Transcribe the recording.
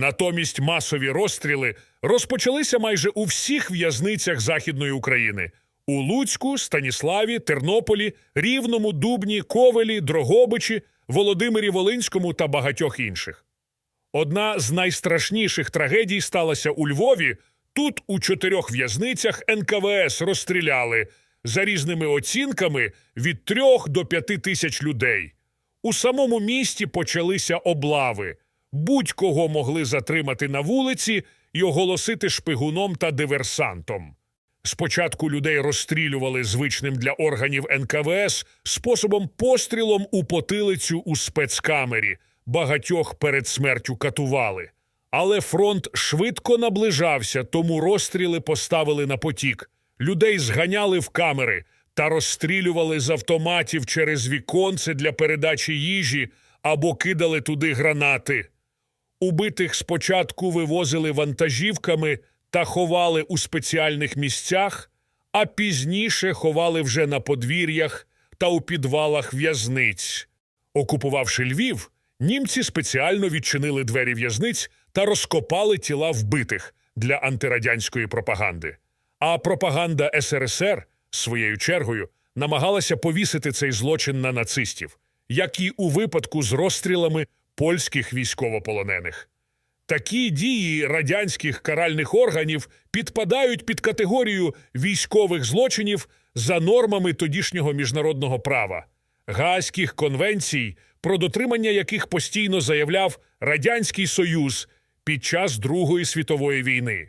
Натомість масові розстріли розпочалися майже у всіх в'язницях Західної України у Луцьку, Станіславі, Тернополі, Рівному, Дубні, Ковелі, Дрогобичі, Володимирі Волинському та багатьох інших. Одна з найстрашніших трагедій сталася у Львові. Тут у чотирьох в'язницях НКВС розстріляли за різними оцінками від трьох до п'яти тисяч людей. У самому місті почалися облави. Будь-кого могли затримати на вулиці і оголосити шпигуном та диверсантом. Спочатку людей розстрілювали звичним для органів НКВС способом пострілом у потилицю у спецкамері. Багатьох перед смертю катували. Але фронт швидко наближався, тому розстріли поставили на потік. Людей зганяли в камери та розстрілювали з автоматів через віконце для передачі їжі або кидали туди гранати. Убитих спочатку вивозили вантажівками та ховали у спеціальних місцях, а пізніше ховали вже на подвір'ях та у підвалах в'язниць. Окупувавши Львів, німці спеціально відчинили двері в'язниць та розкопали тіла вбитих для антирадянської пропаганди. А пропаганда СРСР своєю чергою намагалася повісити цей злочин на нацистів, як і у випадку з розстрілами польських військовополонених. Такі дії радянських каральних органів підпадають під категорію військових злочинів за нормами тодішнього міжнародного права, Гаазьких конвенцій, про дотримання яких постійно заявляв Радянський Союз під час Другої світової війни.